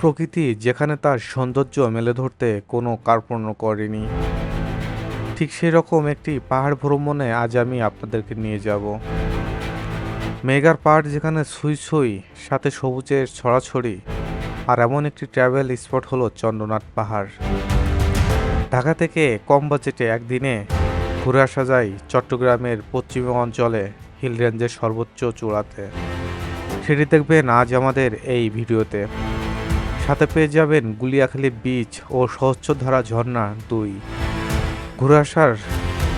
প্রকৃতি যেখানে তার সৌন্দর্য মেলে ধরতে কোনো কার্পণ্য করেনি। ঠিক সেই রকম একটি পাহাড় ভ্রমণে আজ আমি আপনাদেরকে নিয়ে যাব। মেগার পাহাড় যেখানে সুই সুই সাথে সবুজের ছড়াছড়ি, আর এমন একটি ট্রাভেল স্পট হলো চন্দ্রনাথ পাহাড়। ঢাকা থেকে কম বাজেটে একদিনে ঘুরে আসা যায় চট্টগ্রামের পশ্চিম অঞ্চলে হিল রেঞ্জের সর্বোচ্চ চূড়াতে। সেটি দেখবেন আজ আমাদের এই ভিডিওতে। সাথে পেয়ে যাবেন গুলিয়াখালী বিচ ও সহস্রধারা ঝর্ণা দুই। ঘুরাসার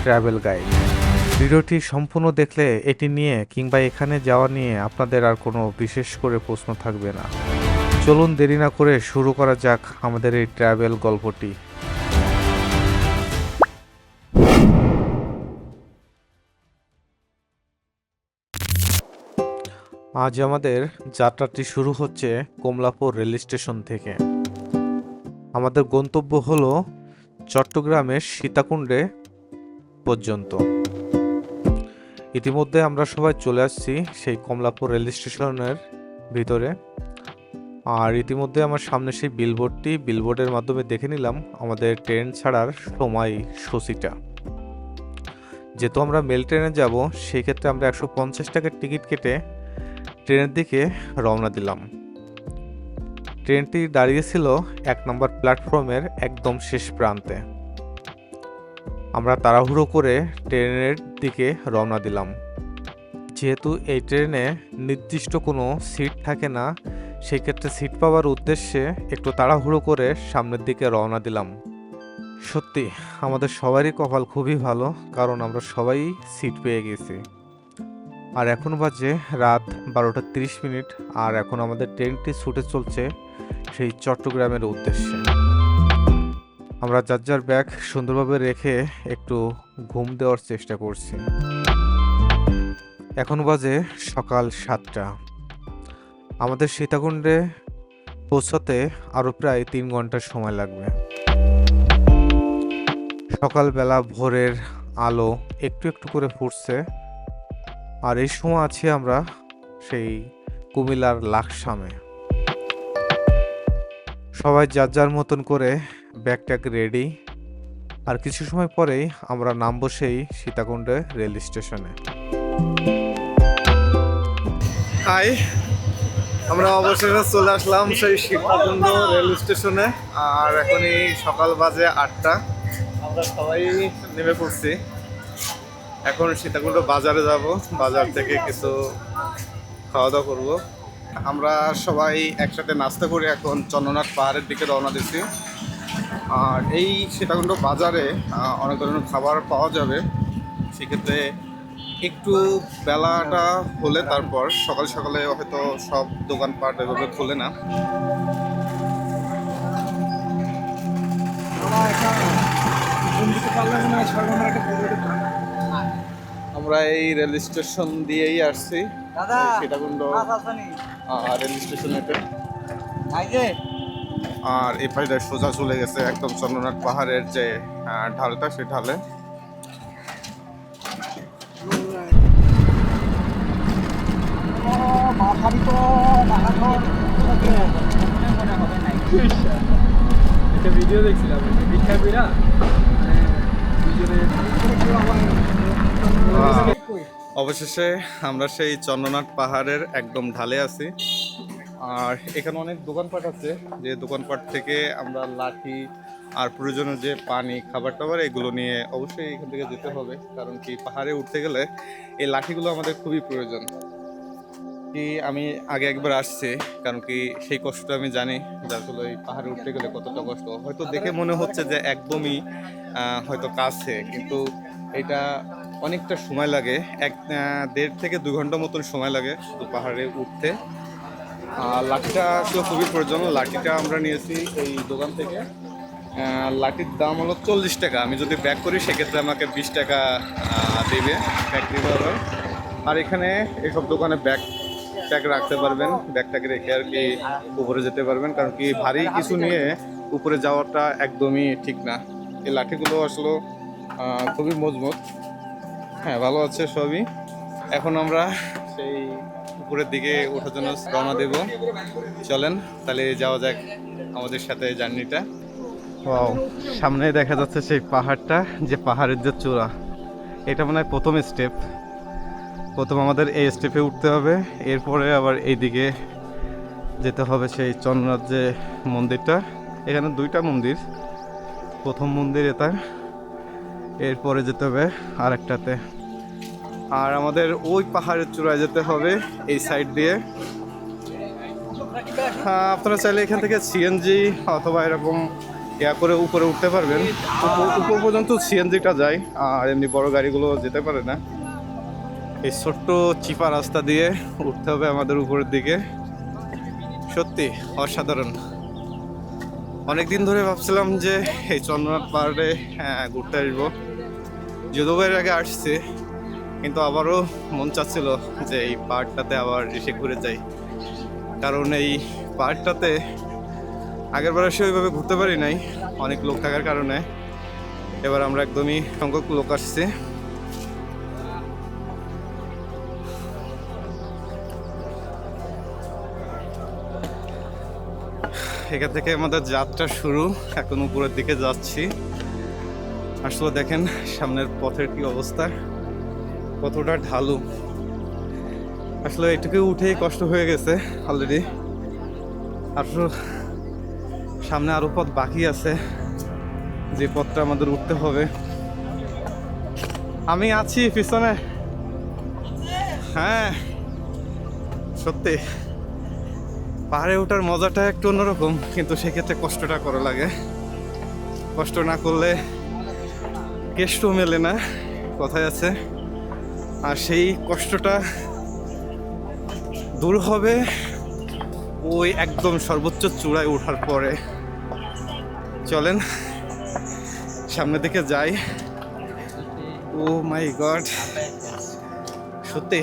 ট্রাভেল গাইড। ভিডিওটি সম্পূর্ণ দেখলে এটি নিয়ে কিংবা এখানে যাওয়া নিয়ে আপনাদের আর কোনো বিশেষ করে প্রশ্ন থাকবে না। চলুন দেরি না করে শুরু করা যাক আমাদের এই ট্রাভেল গল্পটি। আজ আমাদের যাত্রাটি শুরু হচ্ছে কমলাপুর রেল স্টেশন থেকে। আমাদের গন্তব্য হলো চট্টগ্রামের সীতাকুণ্ডে পর্যন্ত। ইতিমধ্যে আমরা সবাই চলে আসছি সেই কমলাপুর রেল স্টেশনের ভিতরে। আর ইতিমধ্যে আমার সামনে সেই বিলবোর্ডটি বিলবোর্ডের মাধ্যমে দেখে নিলাম আমাদের ট্রেন ছাড়ার সময় সূচিটা। যেহেতু আমরা মেল ট্রেনে যাব সেই ক্ষেত্রে আমরা একশো পঞ্চাশ টাকার টিকিট কেটে ট্রেনের দিকে রওনা দিলাম। ট্রেনটি দাঁড়িয়েছিল এক নম্বর প্ল্যাটফর্মের একদম শেষ প্রান্তে। আমরা তাড়াহুড়ো করে ট্রেনের দিকে রওনা দিলাম। যেহেতু এই ট্রেনে নির্দিষ্ট কোনো সিট থাকে না সেই ক্ষেত্রে সিট পাওয়ার উদ্দেশ্যে একটু তাড়াহুড়ো করে সামনের দিকে রওনা দিলাম। সত্যি, আমাদের সবারই কপাল খুবই ভালো, কারণ আমরা সবাই সিট পেয়ে গেছি। আর এখন বাজে রাত বারোটা তিরিশ মিনিট, আর এখন আমাদের ট্রেনটি ছুটে চলছে সেই চট্টগ্রামের উদ্দেশ্যে। আমরা যার যার ব্যাগ সুন্দরভাবে রেখে একটু ঘুম দেওয়ার চেষ্টা করছি। এখন বাজে সকাল সাতটা। আমাদের সীতাকুণ্ডে পৌঁছাতে আরও প্রায় তিন ঘণ্টার সময় লাগবে। সকালবেলা ভোরের আলো একটু একটু করে ফুটছে। আর এই সময় আছি আমরা সেই কুমিল্লার লাকসামে। সবাই যার যার মতন করে ব্যাগ ট্যাগ রেডি। আর কিছু সময় পরেই আমরা নামবো সেই সীতাকুণ্ডে রেল স্টেশনে। হাই, আমরা অবশেষে চলে আসলাম সেই সীতাকুণ্ড রেল স্টেশনে। আর এখনই সকাল বাজে আটটা। আমরা সবাই নেমে পড়ছি। এখন সীতাকুণ্ড বাজারে যাব। বাজার থেকে কিছু খাওয়া দাওয়া করব। আমরা সবাই একসাথে নাস্তা করে এখন চন্দ্রনাথ পাহাড়ের দিকে রওনা দিচ্ছি আর এই সীতাকুণ্ড বাজারে অনেক ধরনের খাবার পাওয়া যাবে। সেক্ষেত্রে একটু বেলাটা হলে তারপর সকাল সকালে হয়তো সব দোকানপাট এভাবে খোলে না। আমরা এই রেল স্টেশন দিয়েই আসছি। দাদা সীতাকুণ্ড। রেল স্টেশনেতে এই যে আর এই পাশে সোজা চলে গেছে একদম চন্দ্রনাথ পাহাড়ের যে ঢালটা সেই ঢালে। মনে ভিডিও দেখছিলাম ভিক্ষা কইরা অবশেষে আমরা সেই চন্দ্রনাথ পাহাড়ের একদম ঢালে আছি। আর এখানে অনেক দোকানপাট আছে। যে দোকানপাট থেকে আমরা লাঠি আর প্রয়োজনীয় যে পানি, খাবার টাবার, এগুলো নিয়ে অবশ্যই এখান থেকে যেতে হবে। কারণ কি, পাহাড়ে উঠতে গেলে এই লাঠিগুলো আমাদের খুবই প্রয়োজন। কি আমি আগে একবার আসছি, কারণ কি সেই কষ্টটা আমি জানি যে আসলে এই পাহাড়ে উঠতে গেলে কতটা কষ্ট। হয়তো দেখে মনে হচ্ছে যে একদমই হয়তো কাছে, কিন্তু এটা অনেকটা সময় লাগে, এক দেড় থেকে দু ঘণ্টা মতন সময় লাগে শুধু পাহাড়ে উঠতে। আর লাঠিটা আসলে খুবই প্রয়োজন, লাঠিটা আমরা নিয়েছি এই দোকান থেকে। লাঠির দাম হলো চল্লিশ টাকা। আমি যদি ব্যাক করি, সেক্ষেত্রে আমাকে বিশ টাকা দেবে ব্যাগ দিতে হবে। আর এখানে এসব দোকানে ব্যাগ ট্যাগ রাখতে পারবেন। ব্যাগটাকে রেখে আর কি উপরে যেতে পারবেন। কারণ কি ভারী কিছু নিয়ে উপরে যাওয়াটা একদমই ঠিক না। এই লাঠিগুলো আসলে খুবই মজবুত। হ্যাঁ ভালো আছে সবই। এখন আমরা সেই উপরের দিকে ওঠার জন্য রওনা দেব। চলেন, তাহলে যাওয়া যাক আমাদের সাথে জার্নিটা। ওয়াও, সামনে দেখা যাচ্ছে সেই পাহাড়টা, যে পাহাড়ের যে চূড়া। এটা মনে হয় প্রথম স্টেপ প্রথম আমাদের এই স্টেপে উঠতে হবে। এরপরে আবার এইদিকে যেতে হবে সেই চন্দ্রনাথ যে মন্দিরটা। এখানে দুইটা মন্দির। প্রথম মন্দির এটা। এরপরে যেতে হবে আরেকটাতে। আর আমাদের ওই পাহাড়ের চূড়ায় যেতে হবে এই সাইড দিয়ে। হ্যাঁ, আপনারা চাইলে এখান থেকে সিএনজি অথবা এরকম ইয়া করে উপরে উঠতে পারবেন। উপ- উপর পর্যন্ত সিএনজিটা যায় আর এমনি বড় গাড়িগুলো যেতে পারে না। এই ছোট্ট চিপা রাস্তা দিয়ে উঠতে হবে আমাদের উপরের দিকে। সত্যি অসাধারণ। অনেক দিন ধরে ভাবছিলাম যে এই চন্দ্রনাথ পাহাড়ে হ্যাঁ, ঘুরতে আসব। যদিও এর আগে আসছি, কিন্তু আবারও মন চাচ্ছিল যে এই পাহাড়টাতে আবার এসে ঘুরে যাই। কারণ এই পাহাড়টাতে আগের বার এসে ওইভাবে ঘুরতে পারি নাই, অনেক লোক থাকার কারণে। এবার আমরা একদমই সংখ্যক লোক আসছি। এখান থেকে আমাদের যাত্রা শুরু, এখন উপরের দিকে যাচ্ছি। আসলে দেখেন, সামনের পথের কি অবস্থা? কতটা ঢালু। আসলে এটুকু উঠেই কষ্ট হয়ে গেছে অলরেডি আসলে সামনে আরও পথ বাকি আছে, যে পথটা আমাদের উঠতে হবে। আমি আছি পিছনে। হ্যাঁ সত্যি। পাহাড়ে ওঠার মজাটা একটু অন্যরকম, কিন্তু সেক্ষেত্রে কষ্টটা করা লাগে। কষ্ট না করলে কেষ্ট মেলে না কথায় আছে। আর সেই কষ্টটা দূর হবে ওই একদম সর্বোচ্চ চূড়ায় ওঠার পরে। চলেন, সামনের দিকে যাই। ও মাই গড, সত্যি।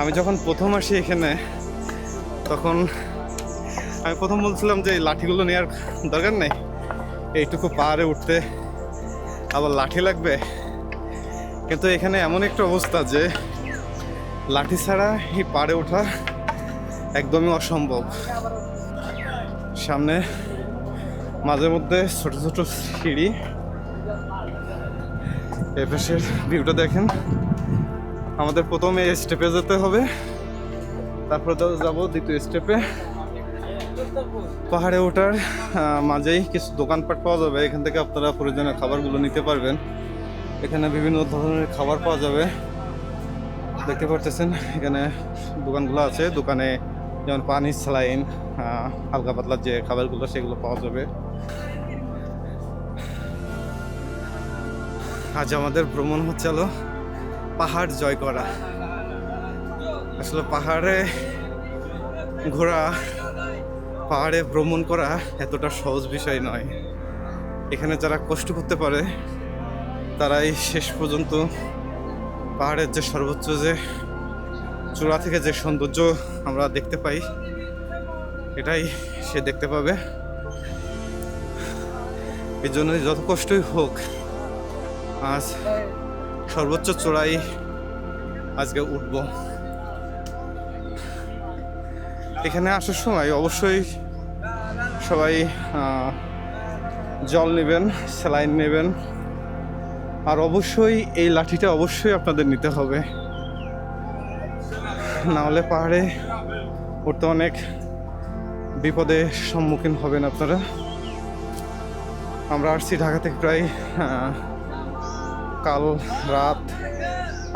আমি যখন প্রথম আসি এখানে, তখন আমি প্রথম বলছিলাম যে লাঠিগুলো নেওয়ার দরকার নেই। এইটুকু পাহাড়ে উঠতে আবার লাঠি লাগবে। কিন্তু এখানে এমন একটা অবস্থা যে লাঠি ছাড়া এই পাড়ে ওঠা একদমই অসম্ভব। সামনে মাঝে মধ্যে ছোট ছোট সিঁড়ি। এ পাশের ভিউটা দেখেন। আমাদের প্রথমে স্টেপে যেতে হবে। তারপরে যাব দ্বিতীয় স্টেপে পাহাড়ে ওঠার মাঝেই কিছু দোকানপাট পাওয়া যাবে। এখান থেকে আপনারা প্রয়োজনীয় খাবারগুলো নিতে পারবেন। এখানে বিভিন্ন ধরনের খাবার পাওয়া যাবে। দেখতে পারতেছেন, এখানে দোকানগুলো আছে। দোকানে যেমন পানি স্যালাইন হালকা পাতলা যে খাবারগুলো, সেগুলো পাওয়া যাবে। আজ আমাদের ভ্রমণ হচ্ছে হলো পাহাড় জয় করা। আসলে পাহাড়ে ঘোরা পাহাড়ে ভ্রমণ করা এতটা সহজ বিষয় নয়। এখানে যারা কষ্ট করতে পারে, তারাই শেষ পর্যন্ত পাহাড়ের যে সর্বোচ্চ যে চূড়া থেকে যে সৌন্দর্য আমরা দেখতে পাই, এটাই সে দেখতে পাবে। এই জন্যই যত কষ্টই হোক, আজ সর্বোচ্চ চূড়াই আজকে উঠবো। এখানে আসার সময় অবশ্যই সবাই জল নেবেন, স্যালাইন নেবেন। আর অবশ্যই এই লাঠিটা অবশ্যই আপনাদের নিতে হবে। না হলে পাহাড়ে উঠতে অনেক বিপদের সম্মুখীন হবেন আপনারা। আমরা আসছি ঢাকা থেকে প্রায় কাল রাত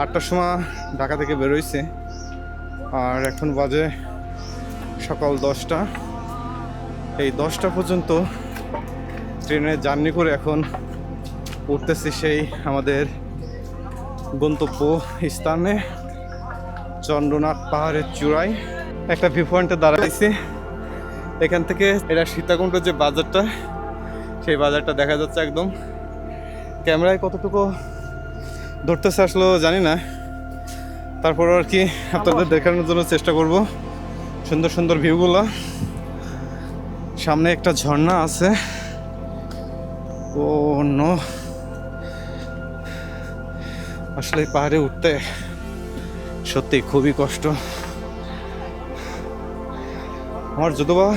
আটটার সময় ঢাকা থেকে বেরোইছে। আর এখন বাজে সকাল দশটা। এই দশটা পর্যন্ত ট্রেনে জার্নি করে এখন উঠতেছি সেই আমাদের গন্তব্য স্থানে, চন্দ্রনাথ পাহাড়ের চূড়ায়। একটা ভিউ পয়েন্টে দাঁড়াইছি এখান থেকে এটা সীতাকুণ্ড যে বাজারটা, সেই বাজারটা দেখা যাচ্ছে একদম। ক্যামেরায় কতটুকু ধরতেছে আসলো জানি না। তারপর আর কি আপনাদের দেখানোর জন্য চেষ্টা করব। সুন্দর সুন্দর ভিউগুলো সামনে একটা ঝর্ণা আছে। Oh no. আসলে পাহাড়ে উঠতে সত্যি খুবই কষ্ট। আমার যদিও বা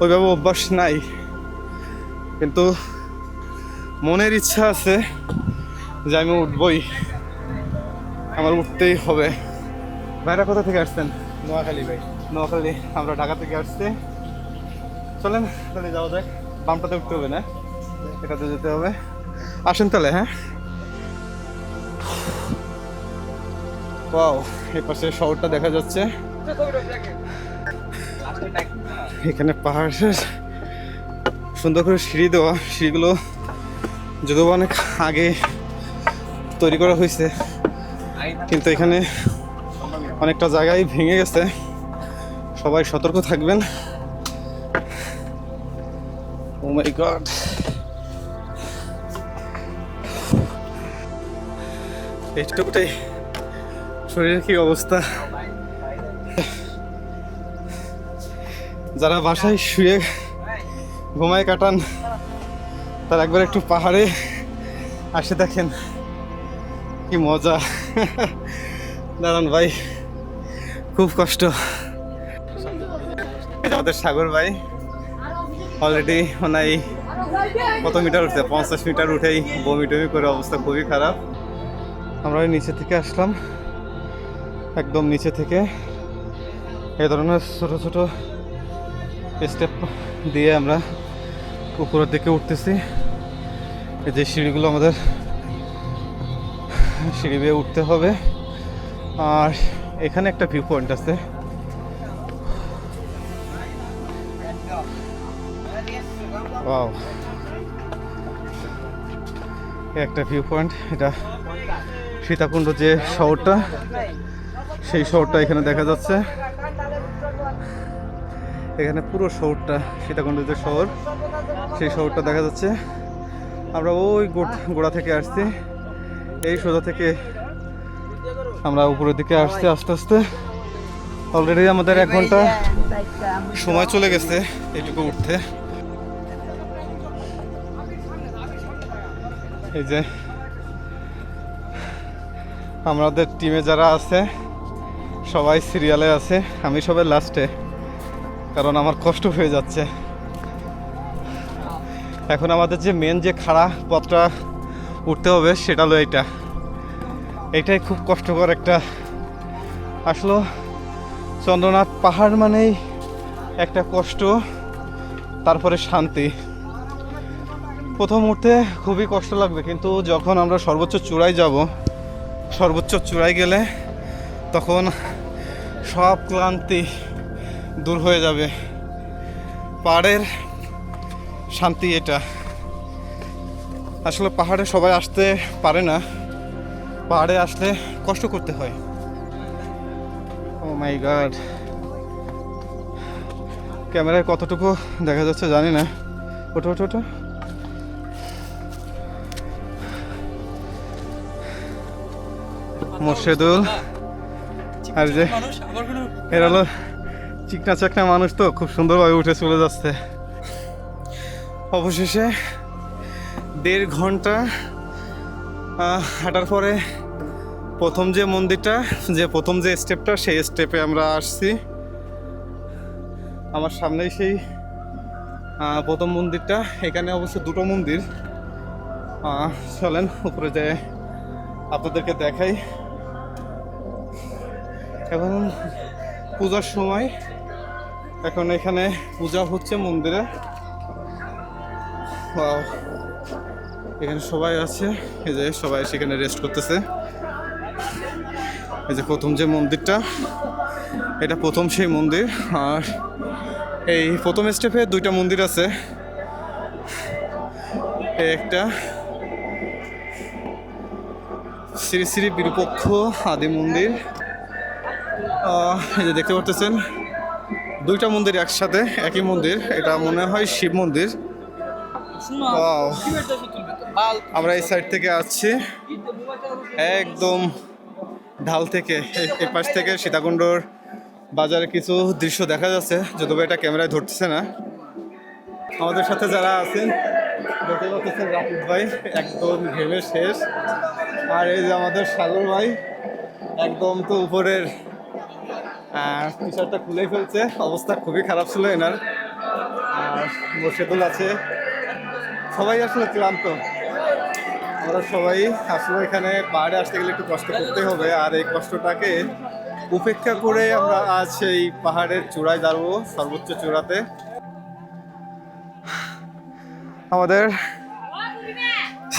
ওইভাবে অভ্যাস নাই। কিন্তু মনের ইচ্ছা আছে যে আমি উঠবই। আমার উঠতেই হবে। ভাইরা কোথা থেকে আসছেন? নোয়াখালী, ভাই। নোয়াখালী, আমরা ঢাকা থেকে আসছি। চলেন, তাহলে যাওয়া যাক। বামটাতে উঠতে হবে না? এটাতে যেতে হবে। আসেন তাহলে হ্যাঁ? ওয়াও, এই পাশে শহরটা দেখা যাচ্ছে। এখানে পাহাড়ের সুন্দর করে সিঁড়ি দেওয়া। সিঁড়িগুলো যদিও অনেক আগে তৈরি করা হয়েছে, কিন্তু এখানে অনেকটা জায়গায় ভেঙে গেছে। সবাই সতর্ক থাকবেন। ও মাই গড এইটুকুটাই শরীরের কি অবস্থা? যারা বাসায় শুয়ে ঘুমায় কাটান, তার একবার একটু পাহাড়ে আসে দেখেন। কি মজা। দাঁড়ান ভাই, খুব কষ্ট। আমাদের সাগর ভাই। অলরেডি এই কত মিটার উঠছে? পঞ্চাশ মিটার উঠেই বমি টমি করে অবস্থা খুবই খারাপ। আমরা ওই নিচে থেকে আসলাম। একদম নিচে থেকে। এই ধরনের ছোটো ছোটো স্টেপ দিয়ে আমরা উপরের দিকে উঠতেছি। যে সিঁড়িগুলো আমাদের সিঁড়ি বেয়ে উঠতে হবে। আর এখানে একটা ভিউ পয়েন্ট আছে। ওয়াও একটা ভিউ পয়েন্ট এটা সীতাকুণ্ড যে শহরটা, সেই শহরটা এখানে দেখা যাচ্ছে। এখানে পুরো শহরটা সীতাকুণ্ড যে শহর, সেই শহরটা দেখা যাচ্ছে। আমরা ওই গোড়া থেকে আসছি। এই সোজা থেকে আমরা উপরের দিকে আসছি আস্তে আস্তে। অলরেডি আমাদের এক ঘণ্টা সময় চলে গেছে এইটুকু উঠতে। এই যে, আমাদের টিমে যারা আছে, সবাই সিরিয়ালে আছে, আমি সবাই লাস্টে কারণ আমার কষ্ট হয়ে যাচ্ছে। এখন আমাদের যে মেন যে খাড়া পথটা উঠতে হবে, সেটা হলো এইটা। এটাই খুব কষ্টকর একটা, আসলো চন্দ্রনাথ পাহাড় মানেই একটা কষ্ট, তারপরে শান্তি। প্রথম উঠতে খুবই কষ্ট লাগবে, কিন্তু যখন আমরা সর্বোচ্চ চূড়ায় যাব, সর্বোচ্চ চূড়ায় গেলে তখন সব ক্লান্তি দূর হয়ে যাবে। পাহাড়ের শান্তি এটা। আসলে পাহাড়ে সবাই আসতে পারে না। পাহাড়ে আসলে কষ্ট করতে হয়। ও মাই গড ক্যামেরায় কতটুকু দেখা যাচ্ছে জানি না। ওটো ওটো ওটো মোর্শেদুল, আর যে এর হলো চিকনা চাকনা মানুষ তো, খুব সুন্দরভাবে উঠে চলে যাচ্ছে। অবশেষে দেড় ঘণ্টা হাঁটার পরে প্রথম যে মন্দিরটা, যে প্রথম যে স্টেপটা সেই স্টেপে আমরা আসছি। আমার সামনেই সেই প্রথম মন্দিরটা। এখানে অবশ্য দুটো মন্দির। চলেন, উপরে যে আপনাদেরকে দেখাই। এখন পূজার সময়। এখন এখানে পূজা হচ্ছে মন্দিরে. এখানে সবাই আছে। এই যে সবাই সেখানে রেস্ট করতেছে। এই যে প্রথম যে মন্দিরটা, এটা প্রথম সেই মন্দির। আর এই প্রথম স্টেপে দুইটা মন্দির আছে। এই একটা শ্রী শ্রী বিরূপক্ষ আদি মন্দির। এই যে দেখতে পারতেছেন দুইটা মন্দির একসাথে একই মন্দির এটা মনে হয় শিব মন্দির. আমরা এই সাইড থেকে আসছি। একদম ঢাল থেকে এই- এই পাশ থেকে সীতাকুণ্ডর বাজারে কিছু দৃশ্য দেখা যাচ্ছে যদিও এটা ক্যামেরায় ধরতেছে না। আমাদের সাথে যারা আছেন দেখতে পাচ্ছেন রাকিব ভাই একদম ঘেমে শেষ। আর এই যে আমাদের সাগর ভাই একদম তো উপরের টি শার্টটা খুলেই ফেলছে। অবস্থা খুবই খারাপ ছিল এনার। আর মোর্শেদুল আছে। সবাই আসলে ক্লান্ত। আমরা সবাই আসলে এখানে পাহাড়ে আসতে গেলে একটু কষ্ট করতে হবে। আর এই কষ্টটাকে উপেক্ষা করে আমরা আজ সেই পাহাড়ের চূড়ায় দাঁড়াবো, সর্বোচ্চ চূড়াতে। আমাদের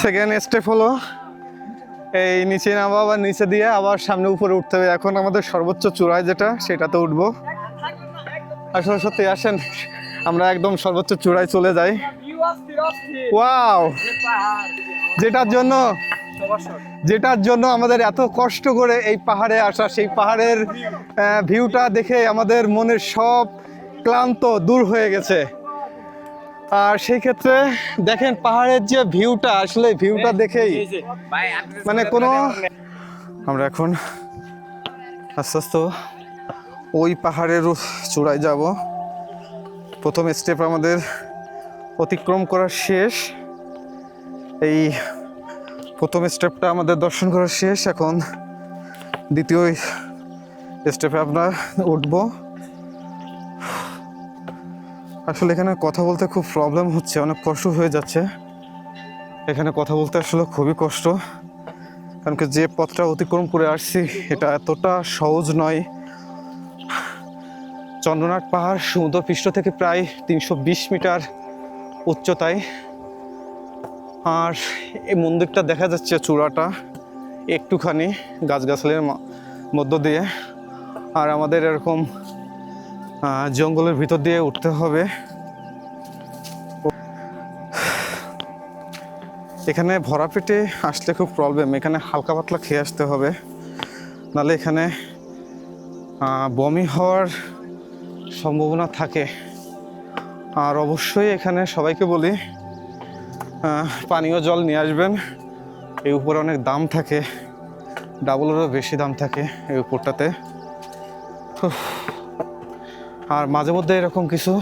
সেকেন্ড স্টেপ হলো এই নিচে নামা আবার নিচে দিয়ে আবার সামনে উপরে উঠতে হবে। এখন আমাদের সর্বোচ্চ চূড়ায় যেটা, সেটাতে উঠবো। আসলে সত্যি আসেন, আমরা একদম সর্বোচ্চ চূড়ায় চলে যাই। ওয়াও! যেটার জন্য যেটার জন্য আমাদের এত কষ্ট করে এই পাহাড়ে আসা, সেই পাহাড়ের ভিউটা দেখে আমাদের মনের সব ক্লান্ত দূর হয়ে গেছে। আর সেই ক্ষেত্রে দেখেন পাহাড়ের যে ভিউটা আসলে ভিউটা দেখেই মানে কোনো আমরা এখন আস্তে আস্তে ওই পাহাড়ের চূড়ায় যাব। প্রথম স্টেপ আমাদের অতিক্রম করা শেষ। এই প্রথম স্টেপটা আমাদের দর্শন করা শেষ। এখন দ্বিতীয় স্টেপে আপনার উঠব। আসলে এখানে কথা বলতে খুব প্রবলেম হচ্ছে, অনেক কষ্ট হয়ে যাচ্ছে। এখানে কথা বলতে আসলে খুবই কষ্ট, কারণ কি যে পথটা অতিক্রম করে আসছি, এটা এতটা সহজ নয়। চন্দ্রনাথ পাহাড় সমুদ্রপৃষ্ঠ থেকে প্রায় তিনশো বিশ মিটার উচ্চতায়। আর এই মন্দিরটা দেখা যাচ্ছে চূড়াটা, একটুখানি গাছগাছালির মধ্য দিয়ে। আর আমাদের এরকম জঙ্গলের ভিতর দিয়ে উঠতে হবে। এখানে ভরা পেটে আসলে খুব প্রবলেম এখানে হালকা পাতলা খেয়ে আসতে হবে। নাহলে এখানে বমি হওয়ার সম্ভাবনা থাকে। আর অবশ্যই এখানে সবাইকে বলি পানীয় জল নিয়ে আসবেন। এই উপরে অনেক দাম থাকে। ডাবলেরও বেশি দাম থাকে এই উপরটাতে। আর মাঝে মধ্যে এরকম কিছু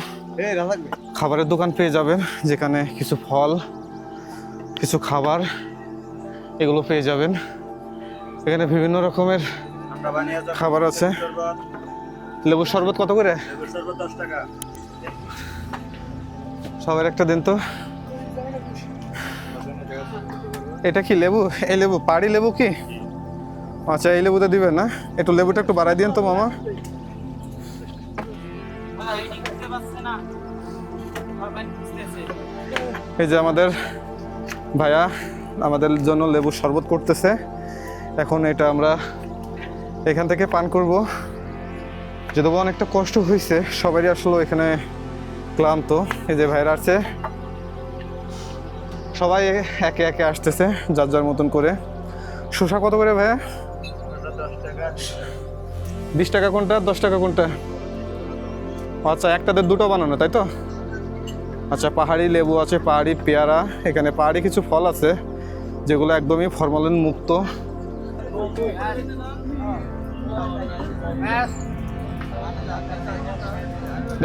খাবারের দোকান পেয়ে যাবেন যেখানে কিছু ফল কিছু খাবার এগুলো পেয়ে যাবেন। এখানে বিভিন্ন রকমের খাবার আছে। লেবুর শরবত। কত করে? সবার একটা দিন তো। এটা কি লেবু? এই লেবু পাড়ি লেবু কি? আচ্ছা এই লেবুটা দিবেন না? একটু লেবুটা একটু বাড়াই দিন তো মামা। এই যে আমাদের ভাইয়া আমাদের জন্য লেবু শরবত করতেছে। এখন এটা আমরা এখান থেকে পান করব। যদিও অনেকটা কষ্ট হয়েছে, সবারই আসলে এখানে ক্লান্ত। এই যে ভাইরা আছে সবাই একে একে আসতেছে, যার যার মতন করে। শসা কত করে ভাইয়া? বিশ টাকা কোনটা, দশ টাকা কোনটা? আচ্ছা একটাতে দুটো বানানো, তাই তো? আচ্ছা পাহাড়ি লেবু আছে, পাহাড়ি পেয়ারা, এখানে পাহাড়ি কিছু ফল আছে, যেগুলো একদমই ফরমালিন মুক্ত।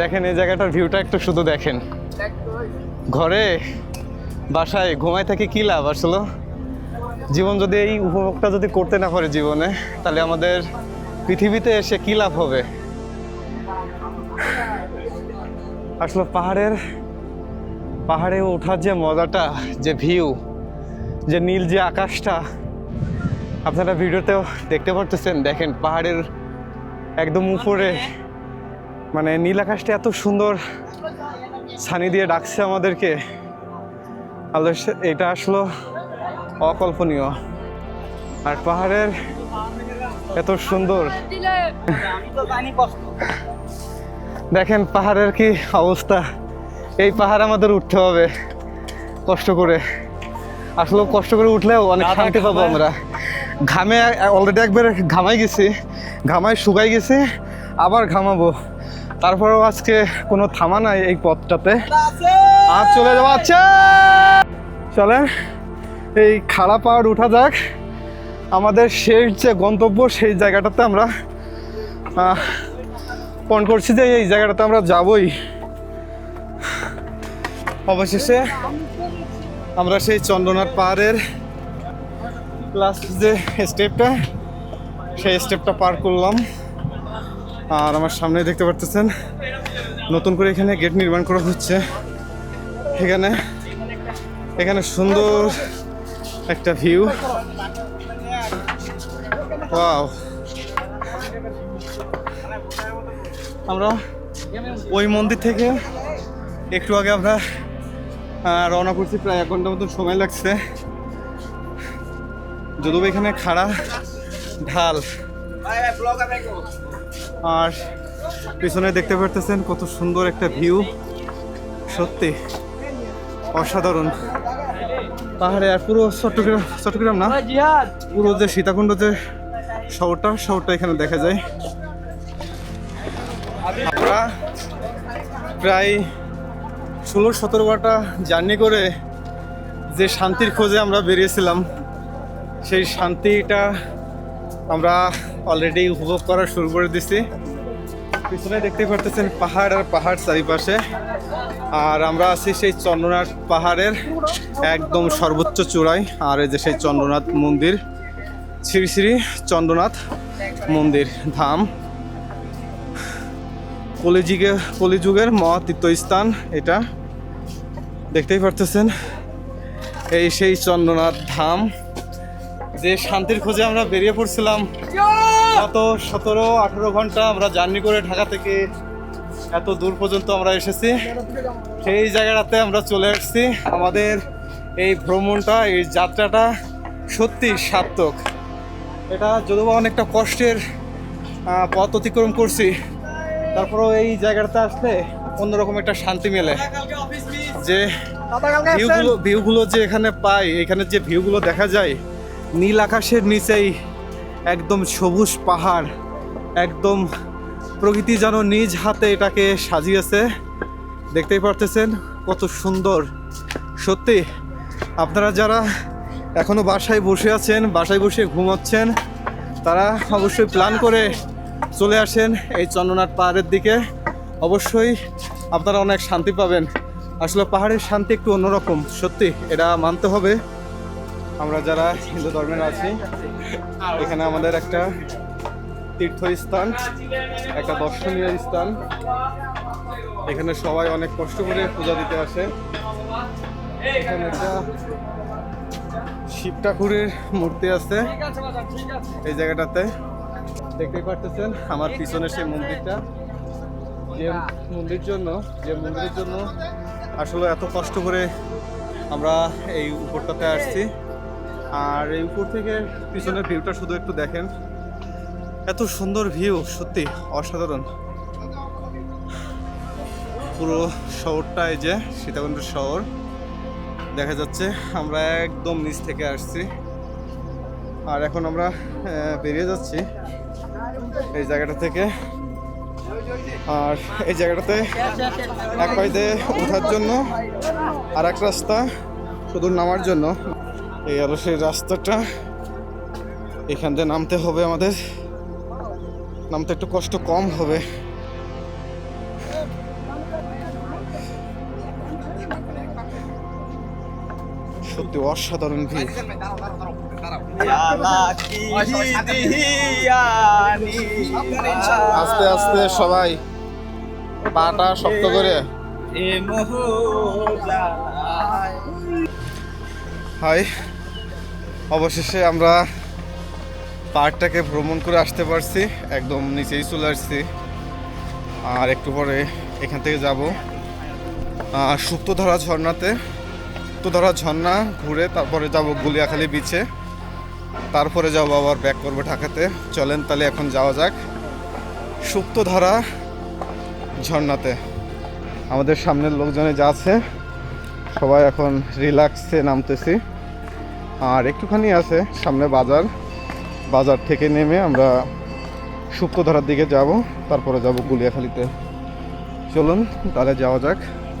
দেখেন, এই জায়গাটার ভিউটা একটু শুধু দেখেন। ঘরে, বাসায়, ঘুমায় থাকি কি লাভ আসলে? জীবন যদি এই উপভোগটা যদি করতে না পারে জীবনে, তাহলে আমাদের পৃথিবীতে এসে কি লাভ হবে? আসলে পাহাড়ের পাহাড়ে ওঠার যে মজাটা যে ভিউ যে নীল যে আকাশটা আপনারা ভিডিওতেও দেখতে পারতেছেন দেখেন পাহাড়ের একদম উপরে মানে নীল আকাশটা এত সুন্দর ছানি দিয়ে ডাকছে আমাদেরকে। এটা আসলো অকল্পনীয়। আর পাহাড়ের এত সুন্দর। জানি দেখেন পাহাড়ের কি অবস্থা। এই পাহাড় আমাদের উঠতে হবে। কষ্ট করে। আসলে কষ্ট করে উঠলেও অনেক শান্তি পাবো আমরা। ঘামে অলরেডি একবার ঘামাই গেছি। ঘামাই শুকাই গেছি আবার ঘামাবো। তারপরেও আজকে কোনো থামা নাই এই পথটাতে। আর চলে যাওয়া আচ্ছা চলেন এই খাড়া পাহাড় উঠা যাক। আমাদের শেষ যে গন্তব্য সেই জায়গাটাতে আমরা মন করছি যে এই জায়গাটাতে আমরা যাবই। অবশেষে আমরা সেই চন্দ্রনাথ পাহাড়ের লাস্ট যে স্টেপটা সেই স্টেপটা পার করলাম। আর আমার সামনে দেখতে পারতেছেন, নতুন করে এখানে গেট নির্মাণ করা হচ্ছে। এখানে এখানে সুন্দর একটা ভিউ ওয়াও আমরা ওই মন্দির থেকে একটু আগে আমরা রওনা করছি প্রায় এক ঘণ্টার মতন সময় লাগছে। যদিও এখানে খাড়া ঢাল। আর পিছনে দেখতে পারতেছেন কত সুন্দর একটা ভিউ। সত্যি অসাধারণ। পাহাড়ে আর পুরো চট্টগ্রাম চট্টগ্রাম না? পুরো যে সীতাকুণ্ড যে শহরটা শহরটা এখানে দেখা যায়। আমরা প্রায় ষোলো, সতেরো ঘণ্টা জার্নি করে যে শান্তির খোঁজে আমরা বেরিয়েছিলাম, সেই শান্তিটা আমরা অলরেডি উপভোগ করা শুরু করে দিছি পিছনে দেখতে পারতেছেন পাহাড় আর পাহাড় চারিপাশে। আর আমরা আছি সেই চন্দ্রনাথ পাহাড়ের একদম সর্বোচ্চ চূড়ায়, আর এই যে সেই চন্দ্রনাথ মন্দির, শ্রী শ্রী চন্দ্রনাথ মন্দির ধাম। কলিযুগে, কলিযুগের মহাতীর্থস্থান এটা। দেখতেই পারতেছেন, এই সেই চন্দ্রনাথ ধাম। যে শান্তির খোঁজে আমরা বেরিয়ে পড়ছিলাম, গত সতেরো, আঠেরো ঘণ্টা আমরা জার্নি করে ঢাকা থেকে এত দূর পর্যন্ত আমরা এসেছি। সেই জায়গাটাতে আমরা চলে আসছি। আমাদের এই ভ্রমণটা, এই যাত্রাটা সত্যি সার্থক। এটা যদিও অনেকটা কষ্টের পথ অতিক্রম করছি তারপরেও এই জায়গাটাতে আসলে অন্যরকম একটা শান্তি মেলে। যে ভিউগুলো ভিউগুলো যে এখানে পাই, এখানে যে ভিউগুলো দেখা যায়, নীল আকাশের নিচেই একদম সবুজ পাহাড়, একদম প্রকৃতি যেন নিজ হাতে এটাকে সাজিয়েছে। দেখতেই পারতেছেন কত সুন্দর। সত্যি, আপনারা যারা এখনও বাসায় বসে আছেন, বাসায় বসে ঘুমাচ্ছেন, তারা অবশ্যই প্ল্যান করে চলে আসেন এই চন্দ্রনাথ পাহাড়ের দিকে। অবশ্যই আপনারা অনেক শান্তি পাবেন। আসলে পাহাড়ের শান্তি একটু অন্যরকম, সত্যি, এটা মানতে হবে। আমরা যারা হিন্দু ধর্মের আছি, এখানে আমাদের একটা তীর্থস্থান, একটা দর্শনীয় স্থান। এখানে সবাই অনেক কষ্ট করে পূজা দিতে আসে। এখানে একটা শিব ঠাকুরের মূর্তি আছে এই জায়গাটাতে। দেখতেই পারতেছেন আমার পিছনে সেই মন্দিরটা। যে মন্দির জন্য, যে মন্দিরের জন্য আসলে এত কষ্ট করে আমরা এই উপরটাতে আসছি। আর এই উপর থেকে পিছনের ভিউটা শুধু একটু দেখেন। এত সুন্দর ভিউ, সত্যি অসাধারণ। পুরো শহরটা এই যে সীতাকুণ্ড শহর। দেখা যাচ্ছে আমরা একদম নিচ থেকে আসছি। আর এখন আমরা বেরিয়ে যাচ্ছি। এই জায়গাটা থেকে। আর এই জায়গাটাতে এক পাইতে ওঠার জন্য আর এক রাস্তা, শুধু নামার জন্য। এই হলো সেই রাস্তাটা। এখান থেকে নামতে হবে আমাদের। নামতে একটু কষ্ট কম হবে। সত্যি অসাধারণ ভিড়। আস্তে আস্তে সবাই পাটা শক্ত করে। হাই অবশেষে আমরা পাহাড়টাকে ভ্রমণ করে আসতে পারছি একদম নিচেই চলে আসছি। আর একটু পরে এখান থেকে যাব। সুপ্তধারা ঝর্ণাতে। সুপ্তধারা ঝর্ণা ঘুরে তারপরে যাব গুলিয়াখালী বিচে তারপরে যাব আবার ব্যাক করব ঢাকাতে। চলেন তাহলে এখন যাওয়া যাক। সুপ্তধারা ঝর্ণাতে। আমাদের সামনের লোকজনে যা আছে, সবাই এখন রিল্যাক্সে নামতেছি। আর একটুখানি আছে, সামনে বাজার। বাজার থেকে নেমে আমরা সুপ্তধারার দিকে যাব, তারপরে যাব গুলিয়াখালিতে। চলুন, তাহলে যাওয়া যাক।